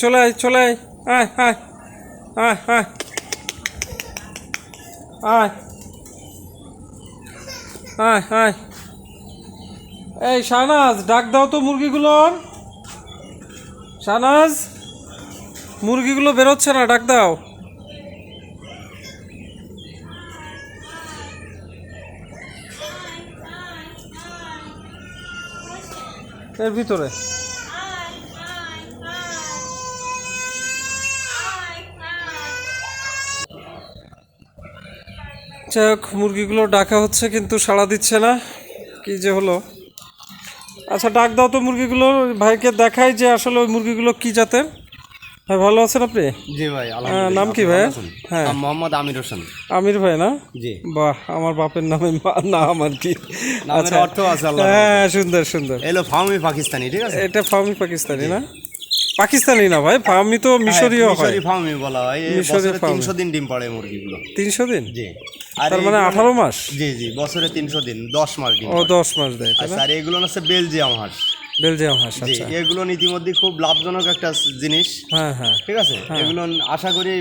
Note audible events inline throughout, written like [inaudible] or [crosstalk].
চলে আয় চলে আয় আয় আয় এই শাহনাজ, ডাক দাও তো মুরগিগুলোর শাহনাজ, মুরগিগুলো বেরোচ্ছে না, ডাক দাও। এর ভিতরে। যাই হোক, মুরগিগুলো ডাকা হচ্ছে, কিন্তু সাড়া দিচ্ছে না। কি যে হলো। আচ্ছা ডাক দাও তো মুরগিগুলো। ভাইকে দেখাই যে আসলে ওই মুরগিগুলো কী জাতের। হ্যাঁ ভালো আছেন আপনি? জি ভাই নাম কি ভাই? হ্যাঁ। মোহাম্মদ আমির হোসেন। আমির ভাই না? জি। বাহ আমার বাপের নামে নাম আর কি। নামের অর্থ আছে হ্যাঁ সুন্দর সুন্দর। এলো ফার্মি পাকিস্তানি ঠিক আছে? এটা ফার্মি পাকিস্তানি না? পাকিস্তানি না ভাই ফার্মি তো মিশরীয় হয়। মিশরি ফার্মি বলা হয়। মিশরি বছরে ফার্মি। তিনশো দিন ডিম পাড়ে মুরগিগুলো। তিনশো দিন? জি। তার মানে এইগুলো- আঠারো মাস? জি জি বছরে তিনশো দিন দশ মাস ডিম ও দশ মাস দেয় আচ্ছা না? আর এগুলো হচ্ছে বেলজিয়াম হাঁস। বেলজিয়াম হাঁস আচ্ছা। এগুলো ইতিমধ্যে খুব লাভজনক একটা জিনিস। হ্যাঁ হ্যাঁ। ঠিক আছে? এগুলো আশা করি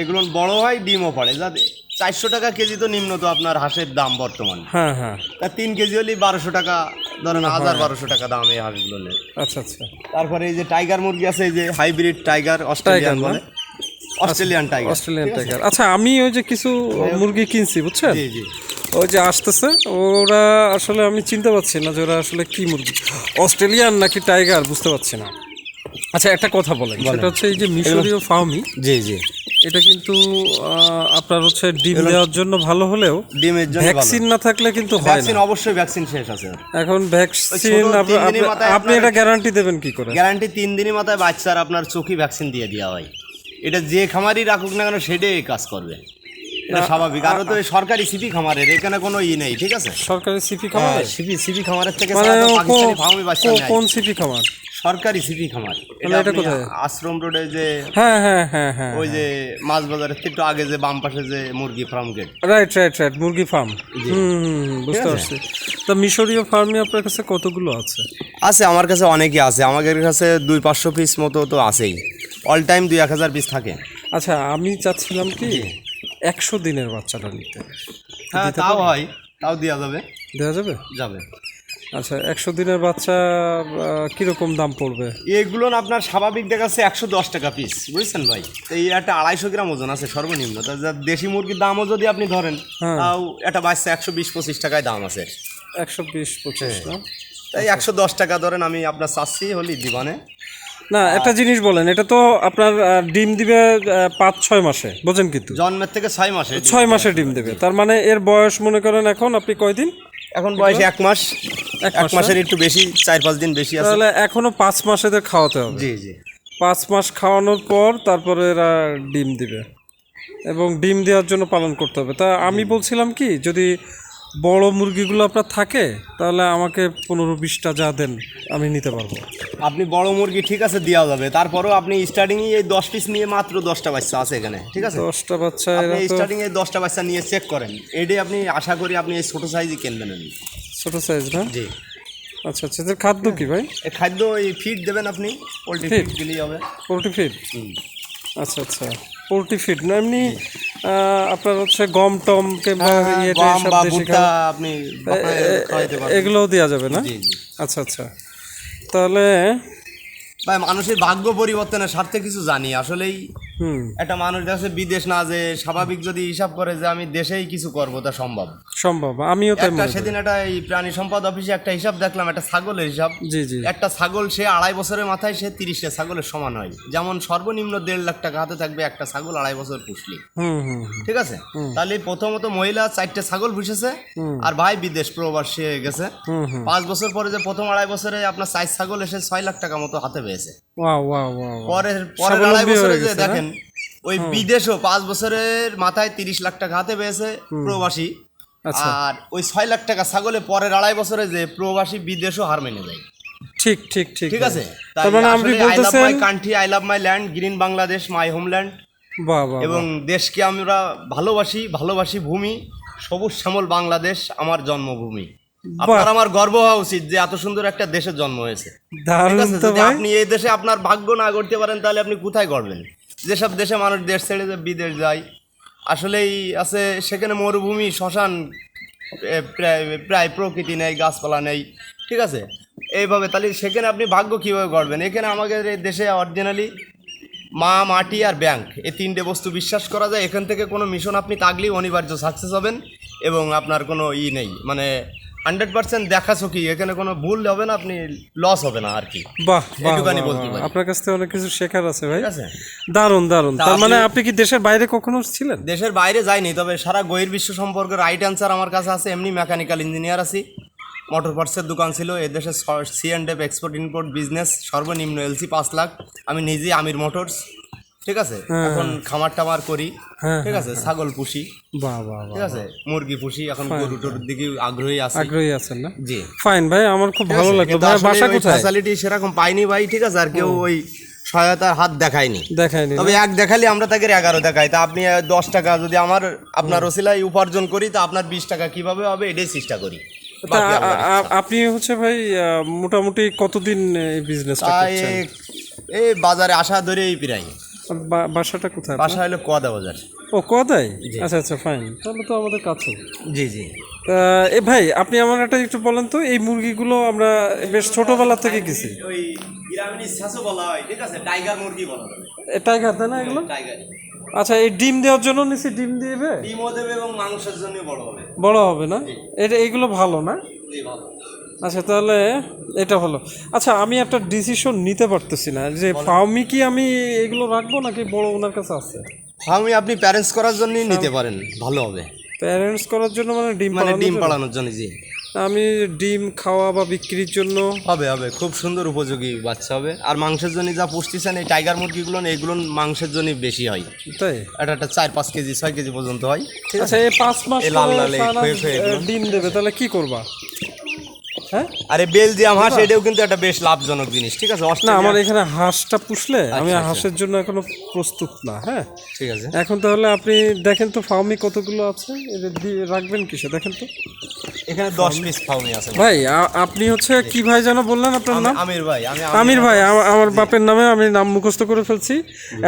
এগুলো বড় হয় ডিমও পাড়ে। যাতে চারশো টাকা কেজি তো নিম্ন তো আপনার হাঁসের দাম বর্তমান। হ্যাঁ হ্যাঁ। তা তিন কেজি হলে বারোশো টাকা ধরেন হাজার বারোশো টাকা দাম এই হাঁসগুলো আচ্ছা আচ্ছা। তারপরে এই যে টাইগার মুরগি আছে এই যে হাইব্রিড টাইগার অস্ট্রেলিয়ান বলে। Australian tiger. Australian tiger. আচ্ছা আমি ওই যে কিছু মুরগি কিনছি বুঝছেন? জি জি। ওই যে আসতেছে ওরা আসলে আমি চিনতে পারছি না যে ওরা আসলে কি মুরগি। অস্ট্রেলিয়ান নাকি টাইগার বুঝতে পারছি না। আচ্ছা একটা কথা বলেন। সেটা হচ্ছে এই যে মিশরীয় ফার্মি। জি জি। এটা কিন্তু আপনার হচ্ছে ডিম দেওয়ার জন্য ভালো হলেও ডিমের জন্য ভ্যাকসিন না থাকলে কিন্তু হয় ভ্যাকসিন অবশ্যই ভ্যাকসিন শেষ আছে। এখন ভ্যাকসিন আপনি- এটা গ্যারান্টি দেবেন কি করে? গ্যারান্টি তিন দিনের মাথায় বাচ্চার আপনার চোখি ভ্যাকসিন দিয়ে দেওয়া হয়। এটা যে খামারই রাখুক না কেন সেটাই কাজ করবে। এটা স্বাভাবিক। আর তো সরকারি সিপি খামারের এখানে কোনো ই নেই ঠিক আছে? সরকারি সিপি খামার? সিপি সিপি খামারের থেকে মানে পাকিস্তানি ফার্মি বাচ্চা নেয়। কোন সিপি খামার? সরকারি সিপি খামার। এটা এটা আপনি কোথায়? আশ্রম রোডে যে হ্যাঁ হ্যাঁ হ্যাঁ হ্যাঁ ওই যে মাছ বাজারের থেকে একটু আগে যে বাম পাশে যে মুরগি farm gate right right right মুরগি ফার্ম হুম বুঝতে পারছি। তা মিশরীয় ফার্মে আপনার কাছে কতগুলো আছে? আছে আমার কাছে অনেকই আছে। আমাদের কাছে দুই পাঁচশো পিস মতো তো আছেই। অল টাইম দুই এক হাজার পিস থাকে। আচ্ছা আমি চাচ্ছিলাম কি একশো দিনের বাচ্চাটা নিতে। হ্যাঁ তাও হয়। তাও দেওয়া যাবে। দেওয়া যাবে? যাবে। আচ্ছা একশো দিনের বাচ্চা কীরকম দাম পড়বে? এগুলো না আপনার স্বাভাবিক দেখাচ্ছে একশো দশ টাকা পিস বুঝছেন ভাই? এই একটা আড়াইশো গ্রাম ওজন আছে সর্বনিম্ন। দেশি মুরগির দামও যদি আপনি ধরেন হ্যাঁ। তাও একটা বাচ্চা একশো বিশ পঁচিশ টাকায় দাম আছে। একশো বিশ পঁচিশ না? তাই একশো দশ টাকা ধরেন আমি আপনার চাচ্ছি হলি দিবানে। না একটা জিনিস বলেন এটা তো আপনার ডিম দিবে পাঁচ ছয় মাসে বোঝেন কিন্তু। জন্মের থেকে ছয় মাসে ছয় মাসে ডিম দেবে তার মানে এর বয়স মনে করেন এখন আপনি কয়দিন এখন বয়স এক মাস এক মাস, মাসের একটু বেশি চার পাঁচ দিন বেশি আছে। তাহলে এখনও পাঁচ মাস এদের খাওয়াতে হবে? জি জি। পাঁচ মাস খাওয়ানোর পর তারপরে এরা ডিম দিবে। এবং ডিম দেওয়ার জন্য পালন করতে হবে। তা আমি বলছিলাম কি যদি বড় মুরগিগুলো আপনার থাকে তাহলে আমাকে পনেরো বিশটা যা দেন আমি নিতে পারব। আপনি বড় মুরগি ঠিক আছে দেওয়া যাবে। তারপরেও আপনি স্টার্টিং এই দশ পিস নিয়ে মাত্র দশটা বাচ্চা আছে এখানে ঠিক আছে? দশটা বাচ্চা স্টার্টিং এই দশটা বাচ্চা নিয়ে চেক করেন। এটাই আপনি আশা করি আপনি এই ছোটো সাইজই কিনবেন ছোট সাইজ না? জি। আচ্ছা আচ্ছা এদের খাদ্য কি ভাই? এই খাদ্য এই ফিড দেবেন আপনি পোলট্রি? ফিড দিলেই হবে। পোলট্রি ফিড আচ্ছা আচ্ছা পোলট্রি ফিড না এমনি আপনার হচ্ছে গম টম কিংবা ইয়ে ভুট্টা খাবার আপনি এগুলোও দেওয়া যাবে না? আচ্ছা আচ্ছা। তাহলে ভাই মানুষের ভাগ্য পরিবর্তনের স্বার্থে কিছু জানি। আসলেই একটা মানুষ আছে বিদেশ না যে স্বাভাবিক যদি হিসাব করে যে আমি দেশেই কিছু করব তা সম্ভব। সম্ভব আমিও তাই একটা সেদিন একটা এই প্রাণী সম্পদ অফিসে একটা হিসাব দেখলাম একটা ছাগলের হিসাব। জি জি। একটা ছাগল সে আড়াই বছরের মাথায় সে তিরিশটা ছাগলের সমান হয়। যেমন সর্বনিম্ন দেড় লাখ টাকা হাতে থাকবে একটা ছাগল আড়াই বছর পুষলি। ঠিক আছে? তাহলে প্রথমত মহিলা চারটে ছাগল পুষেছে আর ভাই বিদেশ প্রবাসী হয়ে গেছে পাঁচ বছর পরে যে প্রথম আড়াই বছরে আপনার চার ছাগল এসে ছয় লাখ টাকা মতো হাতে পেয়েছে। পরের পরের আড়াই বছরে যে দেখেন ওই বিদেশও পাঁচ বছরের মাথায় তিরিশ লাখ টাকা হাতে পেয়েছে প্রবাসী। আচ্ছা। আর ওই ছয় লাখ টাকা ছাগলে পরের আড়াই বছরে যে প্রবাসী বিদেশও হার মেনে যায় ঠিক ঠিক ঠিক। ঠিক আছে? তার মানে আপনি বলতেছেন my country I love my land green Bangladesh my homeland বাহ বাহ এবং দেশকে আমরা ভালোবাসি ভালোবাসি ভূমি সবুজ শ্যামল বাংলাদেশ আমার জন্মভূমি। আপনার আমার গর্ব হওয়া উচিত যে এত সুন্দর একটা দেশের জন্ম হয়েছে। আপনি এই দেশে আপনার ভাগ্য না করতে পারেন তাহলে আপনি কোথায় করবেন যেসব দেশে মানুষ দেশ ছেড়ে যে বিদেশ যায়, আসলেই আছে সেখানে মরুভূমি, শ্মশান প্রায় প্রায় প্রকৃতি নেই, গাছপালা নেই, ঠিক আছে? এইভাবে, তাহলে সেখানে আপনি ভাগ্য কীভাবে করবেন এখানে আমাদের দেশে অরিজিনালি মা, মাটি আর ব্যাংক এই তিনটে বস্তু বিশ্বাস করা যায়। এখান থেকে কোনো মিশন আপনি তাগলেই অনিবার্য সাকসেস হবেন এবং আপনার কোনো ই নেই। মানে হান্ড্রেড পার্সেন্ট দেখা কি? এখানে কোনো ভুল হবে না আপনি লস হবে না আর কি। বাহ বাহ বলতে পারি। আপনার কাছ থেকে অনেক কিছু শেখার আছে ভাই। আছে? দারুণ দারুণ। তার মানে আপনি- কি দেশের বাইরে কখনো ছিলেন? দেশের বাইরে যাইনি তবে সারা বহির্বিশ্ব সম্পর্কে রাইট অ্যান্সার আমার কাছে আছে। এমনি মেকানিক্যাল ইঞ্জিনিয়ার আছি। মোটর পার্টসের দোকান ছিল। এ দেশে C and F export import business সর্বনিম্ন এলসি পাঁচ লাখ। আমি নিজেই আমির মোটরস ঠিক আছে? এখন খামার টামার করি হ্যাঁ, ঠিক আছে? ছাগল পুষি বাহ বাহ বাহ ঠিক আছে? মুরগি পুষি এখন গরু টরুর দিকে আগ্রহী আছি। আগ্রহী আছেন না? জি। ফাইন ভাই আমার খুব ভালো লাগল। ভাই বাসা কোথায়? ফ্যাসিলিটি সেরকম পাইনি ভাই ঠিক আছে? আর কেউ ওই সহায়তার হাত দেখায়নি। দেখায়নি তবে এক দেখালে আমরা তাকে এগারো দেখাই। তা আপনি দশ টাকা যদি আমার আপনার ওসিলায় উপার্জন করি তা আপনার বিশ টাকা কীভাবে হবে? এটাই চেষ্টা করি। আপনি হচ্ছে ভাই মোটামুটি কতদিন এই বিজনেসটা করছেন? এই বাজারে আসা ধরেই প্রায়। বাসাটা কোথায় বাসা হলো কদা বাজার। ও কদাই আচ্ছা আচ্ছা ফাইন তাহলে তো আমাদের কাছে জি জি। এ ভাই আপনি আমার একটা একটু বলেন তো এই মুরগিগুলো আমরা বেশ ছোটবেলা থেকে গেছি। ওই বলা হয় ঠিক আছে? টাইগার মুরগি বলা হয়। টাইগার তাই না এগুলো? টাইগার। আচ্ছা এই ডিম দেওয়ার জন্য নিছি ডিম দিবে ডিমও দেবে এবং মাংসের জন্য বড় হবে। বড় হবে না? এটা এইগুলো ভালো না? জি ভালো। আচ্ছা তাহলে এটা হলো। আচ্ছা আমি একটা ডিসিশন নিতে পারতেছি না যে ফার্মি কি আমি এগুলো রাখব নাকি বড় ওনার কাছে আছে? আমি আপনি প্যারেন্টস করার জন্যই নিতে পারেন ভালো হবে। প্যারেন্টস করার জন্য মানে ডিম মানে ডিম? পাড়ানোর জন্য জি। আমি ডিম খাওয়া বা বিক্রির জন্য? হবে হবে। খুব সুন্দর উপযোগী বাচ্চা হবে। আর মাংসের জন্য যা পুষ্টিছেন এই টাইগার মুরগিগুলো এগুলো মাংসের জন্য বেশি হয়। তাই? এটা একটা চার পাঁচ কেজি ছয় কেজি পর্যন্ত হয় ঠিক আছে? আচ্ছা এই পাঁচ মাস লাল লাল। ডিম দেবে তাহলে কি করবা? হ্যাঁ? আর বেলজিয়াম হাঁস এটাও কিন্তু একটা বেশ লাভজনক জিনিস ঠিক আছে? না আমার এখানে হাঁসটা পুষলে আমি আচ্ছা, হাঁসের জন্য এখনও প্রস্তুত না হ্যাঁ? ঠিক আছে। এখন তাহলে আপনি দেখেন তো ফার্মি কতগুলো আছে? দিয়ে রাখবেন কিসে? দেখেন তো। এখানে দশ পিস ফাউমি আছে। ভাই আপনি হচ্ছে কি ভাই যেন বললেন আপনার নাম? আমির ভাই আমি আমির ভাই আমা- আমার বাপের নামে আমি নাম মুখস্থ করে ফেলছি।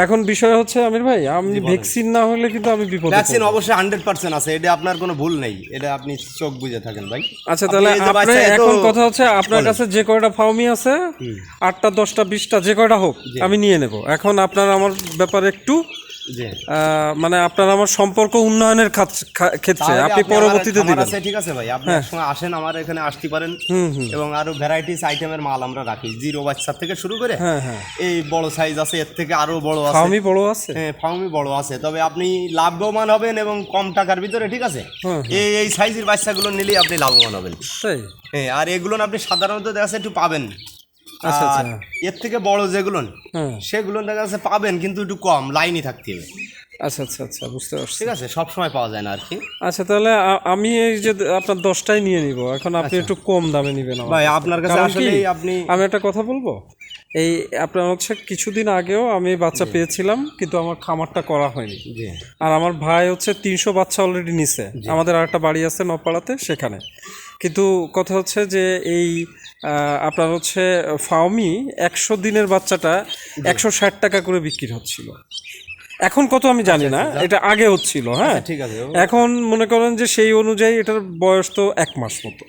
এখন বিষয় হচ্ছে আমির ভাই আমি ভ্যাকসিন না হলে কিন্তু আমি বিপদে ভ্যাকসিন অবশ্যই হান্ড্রেড পার্সেন্ট আছে এটা আপনার কোনো ভুল নেই এটা আপনি চোখ বুঝে থাকেন ভাই। আচ্ছা তাহলে আপনি এখন কথা হচ্ছে আপনার কাছে যে কয়টা ফাউমি আছে আটটা দশটা বিশটা যে কয়টা হোক আমি নিয়ে নেব। এখন আপনার আমার ব্যাপারে একটু মানে আপনার আমার সম্পর্ক উন্নয়নের ক্ষেত্রে আপনি পরবর্তীতে দিবেন। আছে, ঠিক আছে ভাই। আপনি একসময় আসেন আমার এখানে আসতে পারেন। এবং আরও ভ্যারাইটিস আইটেমের মাল আমরা রাখি। জিরো বাচ্চা থেকে শুরু করে হ্যাঁ হ্যাঁ। এই বড় সাইজ আছে এর থেকে আরও বড় আছে। ফার্মি বড় আছে? হ্যাঁ ফার্মি বড় আছে। তবে আপনি লাভবান হবেন এবং কম টাকার ভিতরে ঠিক আছে? এই এই সাইজের বাচ্চাগুলো নিলেই আপনি লাভবান হবেন। হ্যাঁ আর এগুলো আপনি সাধারণত দেখা একটু পাবেন। আচ্ছা, আচ্ছা। আর এর থেকে বড় যেগুলো সেগুলো দেখা যাচ্ছে পাবেন কিন্তু একটু কম লাইনই থাকতে হবে। আচ্ছা আচ্ছা আচ্ছা বুঝতে পারছি। ঠিক আছে সব সময় পাওয়া যায় না আর কি। আচ্ছা তাহলে আমি এই যে আপনার দশটাই নিয়ে নিব। এখন আপনি একটু কম দামে নিবেন ভাই আপনার কাছে আসলে আপনি আমি একটা কথা বলব? এই আপনার হচ্ছে কিছুদিন আগেও আমি বাচ্চা পেয়েছিলাম কিন্তু আমার খামারটা করা হয়নি। আর আমার ভাই হচ্ছে তিনশো বাচ্চা অলরেডি নিছে। আমাদের আরেকটা বাড়ি আছে নপাড়াতে সেখানে। কিন্তু কথা হচ্ছে যে এই আপনার হচ্ছে ফাউমি একশো দিনের বাচ্চাটা একশো ষাট টাকা করে বিক্রি হচ্ছিল। এখন কত আমি জানি না এটা আগে হচ্ছিল হ্যাঁ। ঠিক আছে। এখন মনে করেন যে সেই অনুযায়ী এটার বয়স তো এক মাস মতো।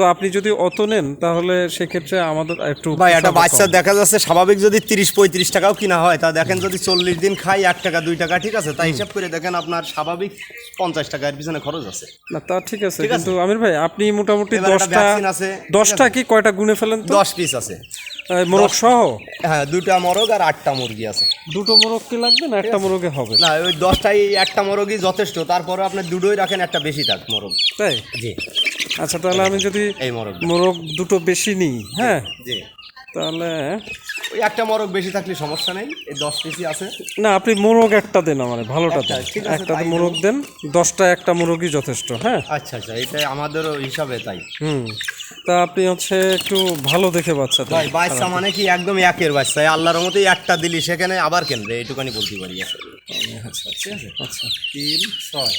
তো আপনি যদি অত নেন তাহলে সেক্ষেত্রে আমাদের একটু ভাই একটা বাচ্চা দেখা যাচ্ছে স্বাভাবিক যদি তিরিশ পঁয়ত্রিশ টাকাও কিনা হয় তা দেখেন যদি চল্লিশ দিন খাই এক টাকা দুই টাকা ঠিক আছে? তাই হিসাব করে দেখেন আপনার স্বাভাবিক পঞ্চাশ টাকার পিছনে খরচ আছে। না তা ঠিক আছে কিন্তু আমির ভাই আপনি মোটামুটি দশটা আছে দশটা কি কয়টা গুনে ফেলেন তো? দশ পিস আছে। মোরগ সহ? হ্যাঁ দুটা মোরগ আর আটটা মুরগি আছে। দুটো মোরগ কি লাগবে না একটা মোরগে হবে? না ওই দশটাই একটা মোরগই যথেষ্ট তারপরে আপনি দুটোই রাখেন একটা বেশি থাক মোরগ। তাই? জি। আচ্ছা তাহলে আমি যদি [laughs] এই মোরগ। মোরগ দুটো বেশি নিই হ্যাঁ? জি। তাহলে ওই একটা মোরগ বেশি থাকলে সমস্যা নেই এই দশ পিসই আছে। না আপনি মোরগ একটা দেন আমারে ভালোটা দেন। ঠিক আছে, একটা তাই মোরগ দেন দশটা একটা মোরগই যথেষ্ট হ্যাঁ? আচ্ছা আচ্ছা এটাই আমাদেরও হিসাবে তাই। হুম তা আপনি হচ্ছে একটু ভালো দেখে বাচ্চা দেন। ভাই বাচ্চা মানে কি একদম একের বাচ্চা আল্লাহর মতোই একটা দিলি সেখানে আবার কেনবে এইটুকানি বলতে পারি। আসলে আচ্ছা। আচ্ছা আচ্ছা। তিন ছয়।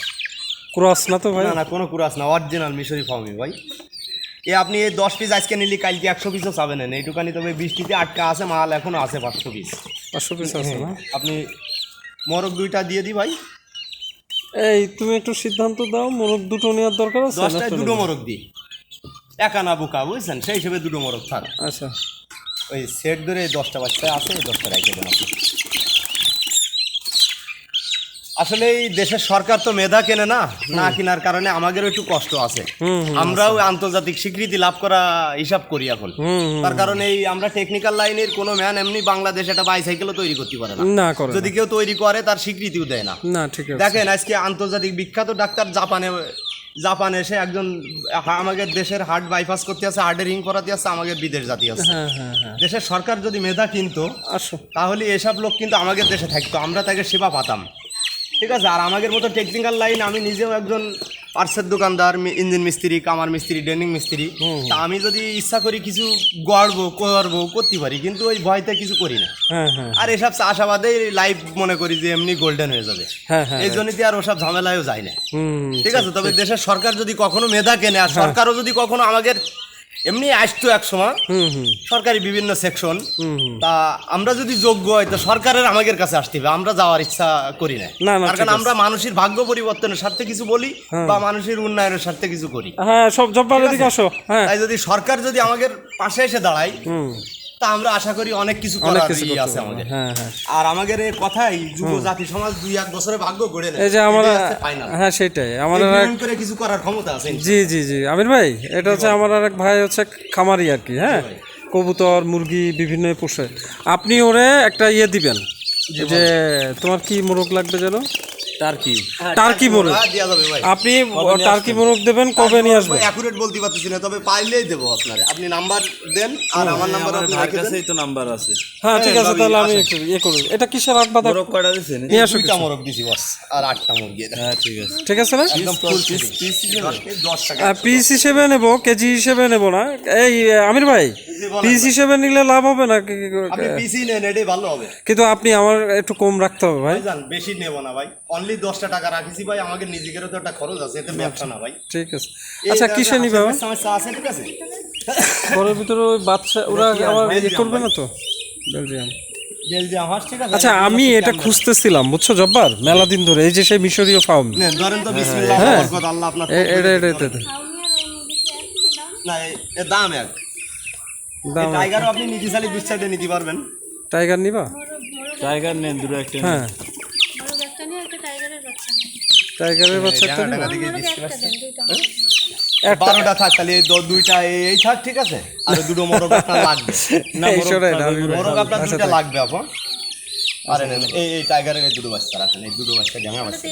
ক্রস না তো ভাই? না না কোনো ক্রস না অরিজিনাল মিশরি ফার্মি ভাই। এ আপনি এই দশ পিস আজকে নিলি কালকে একশো পিসও চাবেন না এইটুকানি তবে বৃষ্টিতে আটকা আছে মাল এখনও আছে পাঁচশো পিস পাঁচশো পিস আছে না? আপনি মোরগ দুইটা দিয়ে দিই ভাই। এই তুমি একটু সিদ্ধান্ত দাও মোরগ দুটো নেওয়ার দরকার আছে দশটায় দুটো? মোরগ দিই একা না বুকা বুঝছেন? সেই হিসেবে দুটো মোরগ থাক। আচ্ছা। ওই সেট ধরে দশটা বাচ্চা আছে দশটা রেখে দেন আপনি। আসলে এই দেশের সরকার তো মেধা কেনে না না কেনার কারণে আমাদেরও একটু কষ্ট আছে। আমরাও আন্তর্জাতিক স্বীকৃতি লাভ করা হিসাব করি এখন। তার কারণে এই আমরা টেকনিক্যাল লাইনের কোনো ম্যান এমনি বাংলাদেশ একটা বাইসাইকেলও তৈরি করতে পারে না। যদি কেউ তৈরি করে তার স্বীকৃতিও দেয় না। না ঠিক আছে। দেখেন আজকে আন্তর্জাতিক বিখ্যাত ডাক্তার জাপানে জাপানে এসে একজন আমাদের দেশের হার্ট বাইপাস করতে আছে হার্টের রিং করাতে আছে আমাদের বিদেশ জাতি আছে। হ্যাঁ হ্যাঁ হ্যাঁ। দেশের সরকার যদি মেধা কিনতো তাহলে এসব লোক কিন্তু আমাদের দেশে থাকতো আমরা তাকে সেবা পাতাম। ঠিক আছে আর আমাদের মতো টেকনিক্যাল লাইন আমি নিজেও একজন পার্সের দোকানদার ইঞ্জিন মিস্ত্রি কামার মিস্ত্রি ডেনিং মিস্ত্রি। তা আমি যদি ইচ্ছা করি কিছু গড়বো করব করতে পারি কিন্তু ওই ভয়তে কিছু করি না। হ্যাঁ হ্যাঁ আর এসব চাষাবাদেই লাইফ মনে করি যে এমনি গোল্ডেন হয়ে যাবে। হ্যাঁ হ্যাঁ এই জন্যই আর ওসব ঝামেলায়ও যায় না। হুম ঠিক আছে তবে দেশের সরকার যদি কখনো মেধা কেনে আর সরকারও যদি কখনো আমাদের এমনি আসতো এক সময়। সরকারি বিভিন্ন সেকশন তা আমরা যদি যোগ্য হয় তো সরকারের আমাদের কাছে আসতে হবে। আমরা যাওয়ার ইচ্ছা করি না। কারণ আমরা মানুষের ভাগ্য পরিবর্তনের স্বার্থে কিছু বলি বা মানুষের উন্নয়নের স্বার্থে কিছু করি। হ্যাঁ সব জব্বার দিকে আসো। হ্যাঁ। তাই যদি সরকার যদি আমাদের পাশে এসে দাঁড়ায় তা আমরা আশা করি অনেক কিছু অনেক করার কিছু আছে আমাদের। হ্যাঁ হ্যাঁ। আর আমাদের এই কথাই যুব জাতি সমাজ দুই এক বছরে ভাগ্য গড়ে নেয়। এই যে আমার। হ্যাঁ সেটাই। বিমান করে কিছু করার ক্ষমতা আছে জি জি জি। আমির ভাই এটা হচ্ছে আমার আর এক ভাই হচ্ছে খামারি আর কি হ্যাঁ? কবুতর মুরগি বিভিন্ন পোষে। আপনি ওরে একটা ইয়ে দিবেন। যে তোমার কি মোরগ লাগবে যেন? টার্কি। টার্কি মোরগ। হ্যাঁ, যাবে ভাই। আপনি টার্কি মোরগ দেবেন কবে নিয়ে আসবেন? অ্যাকুরেট বলতে পারতেছি না তবে পাইলেই দেবো আপনারে। আপনি নাম্বার দেন আর আমার নাম্বার আমার আপনি রেখে দেন। কাছেই তো নাম্বার আছে। হ্যাঁ ঠিক আছে তাহলে আমি ইয়ে এটা কিসের মোরগ কয়টা দিছেন নিয়ে আসো দুইটা মোরগ দিছি বস আর আটটা মুরগি। হ্যাঁ ঠিক আছে। ঠিক আছে না? একদম ফুল পিস পিস এই দশ টাকা। পিস হিসেবে নেব কেজি হিসেবে নেব না? এই আমির ভাই পিস হিসেবে নিলে লাভ হবে না? আপনি পিসি নেন এটাই ভালো হবে। কিন্তু আপনি আমার একটু কম রাখতে হবে ভাই। বেশি নেব না ভাই। অনলি দশটা টাকা রাখিছি ভাই আমাকে নিজেদেরও তো একটা খরচ আছে এতে ব্যবসা না ভাই। ঠিক আছে। আচ্ছা কিসে নিবে সমস্যা আছে ঠিক আছে? ঘরের ভিতরে ওই বাচ্চা ওরা আবার ইয়ে করবে না তো? বেলজিয়াম। আচ্ছা আমি এটা খুঁজতেছিলাম বুঝছ জব্বার? মেলা দিন ধরে এই যে সেই মিশরীয় ফার্ম হ্যাঁ। এটা এটা এটা দাম এক। টাইগারও আপনি নিতে চাইলে দুই নিতে পারবেন। টাইগার নিবা? টাইগার নেন দুটো একটা নেন। হ্যাঁ বড় একটা নিয়ে একটা টাইগারের বাচ্চা নেই টাইগারের বাচ্চা একটা নিবা বড় একটা দেন দুইটা। একটা। বারোটা থাক তাহলে এই দুইটা এই- থাক ঠিক আছে? আর দুটো মোরগ আপনার লাগবে। না মোরগ না, আপনার আচ্ছা, দুইটা লাগবে আপন আরে নেন এই এই টাইগারের এই দুটো বাচ্চা রাখেন এই দুটো বাচ্চা জামা বাচ্চা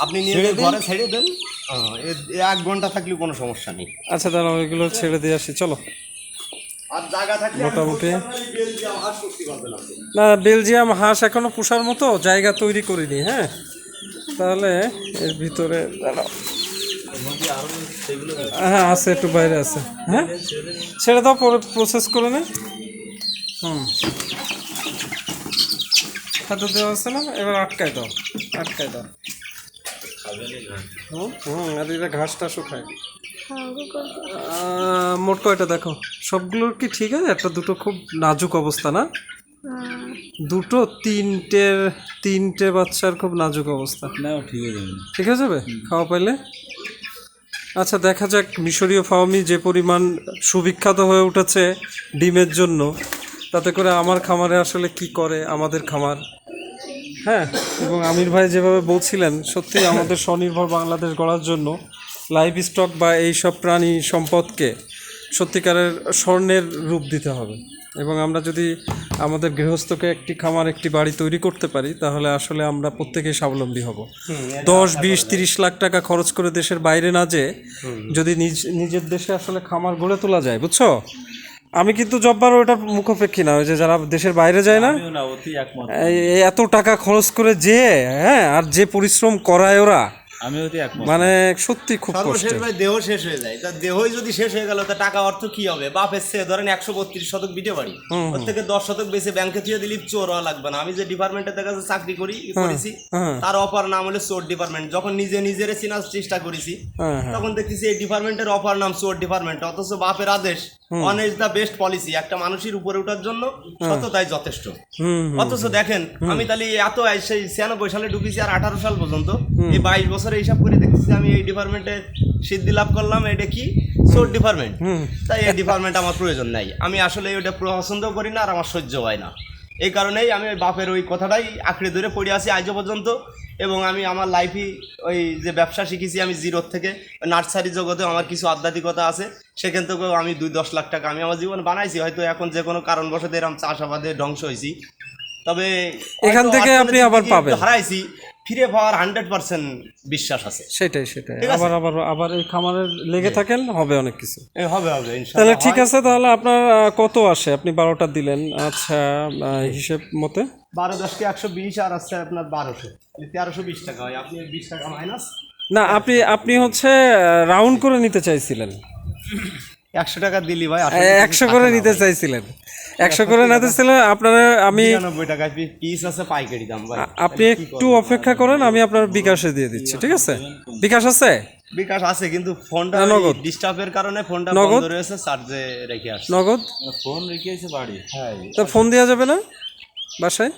আপনি নিয়ে ঘরে ছেড়ে দেন। হ্যাঁ, এক ঘণ্টা থাকলে কোনো সমস্যা নেই। আচ্ছা দাঁড়াও এগুলো ছেড়ে দিয়ে আসি চলো। আর জায়গা থাকলে মোটামুটি। না বেলজিয়াম হাঁস এখনও পোষার মতো জায়গা তৈরি করিনি হ্যাঁ? তাহলে এর ভিতরে দাঁড়াও। হ্যাঁ আছে, একটু বাইরে আছে। হ্যাঁ? ছেড়ে দাও, পরে প্রসেস করে নে। হুম। খাদ্য দেওয়া আছে না? এবার আটকায় দাও আটকায় দাও। হুম হুম, আর এরা ঘাস টাসও খায় মোট কয়টা দেখো? সবগুলোর কি ঠিক আছে? একটা দুটো খুব নাজুক অবস্থা, না? দুটো তিনটের তিনটে বাচ্চার খুব নাজুক অবস্থা। না ঠিক হয়ে যাবে। ঠিক আছে যাবে? খাওয়া পাইলে? আচ্ছা দেখা যাক মিশরীয় ফার্মি যে পরিমাণ সুবিখ্যাত হয়ে উঠেছে ডিমের জন্য তাতে করে আমার খামারে আসলে কি করে আমাদের খামার? হ্যাঁ এবং আমির ভাই যেভাবে বলছিলেন সত্যি আমাদের স্বনির্ভর বাংলাদেশ গড়ার জন্য লাইভ স্টক বা এই সব প্রাণী সম্পদকে সত্যিকারের স্বর্ণের রূপ দিতে হবে। এবং আমরা যদি আমাদের গৃহস্থকে একটি খামার একটি বাড়ি তৈরি করতে পারি তাহলে আসলে আমরা প্রত্যেকেই স্বাবলম্বী হব। দশ বিশ তিরিশ লাখ টাকা খরচ করে দেশের বাইরে না যেয়ে যদি নিজ নিজের দেশে আসলে খামার গড়ে তোলা যায় বুঝছ? আমি কিন্তু জব্বার ওটার মুখোপেক্ষী না ওই যে যারা দেশের বাইরে যায় না এত টাকা খরচ করে যে হ্যাঁ আর যে পরিশ্রম করায় ওরা আমি হতে একমত। মানে সত্যি খুব সর্বশেষ ভাই দেহ শেষ হয়ে যায়। তা দেহই যদি শেষ হয়ে গেল তা টাকা অর্থ কি হবে? বাপের সে ধরেন একশো বত্রিশ শতক বিটে বাড়ি। ওর থেকে দশ শতক বেশি ব্যাংকে থুয়ে দিলি চোর হওয়া লাগবে না। আমি যে ডিপার্টমেন্টে দেখা যাচ্ছে চাকরি করি করেছি হ্যাঁ। তার অপার নাম হলো চোর ডিপার্টমেন্ট। যখন নিজে নিজের চেনার চেষ্টা করেছি হ্যাঁ হ্যাঁ। তখন দেখতেছি এই ডিপার্টমেন্টের অপার নাম চোর ডিপার্টমেন্ট। অথচ বাপের আদেশ on is the best policy একটা মানুষের উপরে ওঠার জন্য সততাই যথেষ্ট। অথচ দেখেন আমি তাহলে এত সেই ছিয়ানব্বই সালে ঢুকেছি আর আঠারো সাল পর্যন্ত। এই বাইশ বছরে হিসাব করে দেখতেছি আমি এই ডিপার্টমেন্টে সিদ্ধি লাভ করলাম এটা কি? সোর ডিপার্টমেন্ট তাই এই ডিপার্টমেন্ট আমার প্রয়োজন নাই। আমি আসলে ওটা পছন্দ করি না আর আমার সহ্য হয় না। এই কারণেই আমি বাপের ওই কথাটাই আঁকড়ে ধরে পড়ে আছি আজও পর্যন্ত। এবং আমি আমার লাইফই ওই যে ব্যবসা শিখেছি আমি জিরোর থেকে। নার্সারি জগতে আমার কিছু আধ্যাত্মিকতা আছে সেখান থেকেও আমি দুই দশ লাখ টাকা আমি আমার জীবন বানাইছি। হয়তো এখন যে কোনো কারণবশত এরকম চাষাবাদে ধ্বংস হয়েছি তবে এখান থেকে আপনি আবার পাবেন। হারাইছি ফিরে পাওয়ার হান্ড্রেড পার্সেন্ট বিশ্বাস আছে। সেটাই সেটাই। আবার আবার আবার এই খামারের লেগে থাকেন হবে অনেক কিছু। হবে হবে তাহলে ঠিক আছে তাহলে আপনার কত আসে? আপনি বারোটা দিলেন আচ্ছা হিসেব মতে। বারো দশকে একশো বিশ আর আছে আপনার বারোশো। তেরোশো বিশ টাকা হয়। আপনি বিশ টাকা মাইনাস না আপনি আপনি হচ্ছে রাউন্ড করে নিতে চাইছিলেন। একশো টাকা দিলি ভাই একশো করে নিতে চাইছিলেন। একশো করে নিতে চাইছিলেন আপনারা আমি নিরানব্বই টাকা পিস আছে? পাইকারি দাম ভাই। আপনি একটু অপেক্ষা করেন আমি আপনার বিকাশে দিয়ে দিচ্ছি ঠিক আছে? বিকাশ আছে? বিকাশ আছে কিন্তু ফোনটা নগদ। ডিস্টার্বের কারণে ফোনটা নগদ? রয়েছে চার্জে রেখে আসছে। নগদ? ফোন রেখে এসে বাড়ি। হ্যাঁ তা ফোন দেওয়া যাবে না? বাসায়?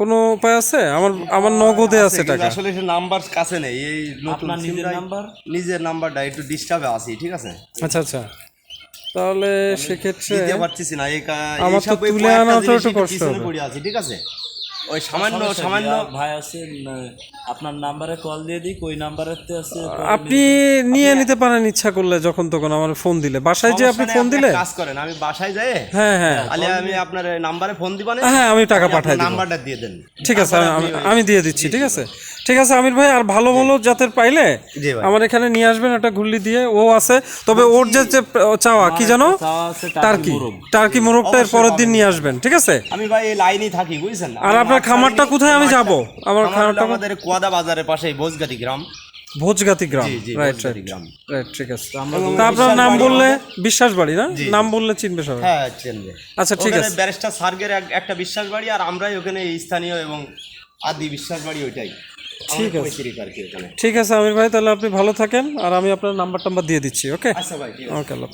কোনো উপায় আছে? আমার আমার নগদে আছে টাকা। আসলে সে নাম্বার কাছে নেই। এই নতুন নিজের নাম্বার? নিজের নাম্বারটা একটু ডিস্টার্বে আছি ঠিক আছে? আচ্ছা আচ্ছা। তাহলে সেক্ষেত্রে দিতে পারতেছি না এই কা- আমার তো তুলে আনা তো একটু কষ্ট। পড়ে আছি ঠিক আছে? ওই সামান্য সামান্য ভাই আছে আপনার নাম্বারে কল দিয়ে দিই ওই নাম্বারেতে আছে আপনি নিয়ে নিতে পারেন ইচ্ছা করলে যখন তখন আমার ফোন দিলে। বাসায় যে আপনি ফোন দিলে? কাজ করেন আমি বাসায় যাই হ্যাঁ হ্যাঁ। তাহলে আমি আপনার নাম্বারে ফোন দিবানে হ্যাঁ আমি টাকা পাঠাই দিব। নাম্বারটা দিয়ে দেন। ঠিক আছে আমি- দিয়ে দিচ্ছি ঠিক আছে? ঠিক আছে আমির ভাই আর ভালো ভালো জাতের পাইলে আমার এখানে নিয়ে আসবেন একটা ঘুরলি দিয়ে ও আছে। তবে ওর যে যে চাওয়া কি জানো? Turkey turkey. মোরগটা এর পরের দিন নিয়ে আসবেন ঠিক আছে? আমি ভাই এই লাইনেই থাকি বুঝছেন? আর আপনার খামারটা কোথায়? আমি যাব। আমার খামারটা আমাদের কুয়াদা বাজারের পাশে ভোজগাতি গ্রাম। ভোজগাতি গ্রাম। রাইট রাইট গ্রাম। রাইট ঠিক আছে। তা আপনার নাম বললে বিশ্বাস বাড়ি না? নাম বললে চিনবে সবাই। হ্যাঁ চেনবে। আচ্ছা ঠিক আছে। ব্যারিস্টার সার্গের একটা বিশ্বাস বাড়ি আর আমরাই ওখানে স্থানীয় এবং আদি বিশ্বাস বাড়ি ওইটাই। ঠিক আছে। ঠিক আছে আমির ভাই তাহলে আপনি ভালো থাকেন আর আমি আপনার নাম্বার টাম্বার দিয়ে দিচ্ছি ওকে? আচ্ছা ভাই ওকে আল্লাহ।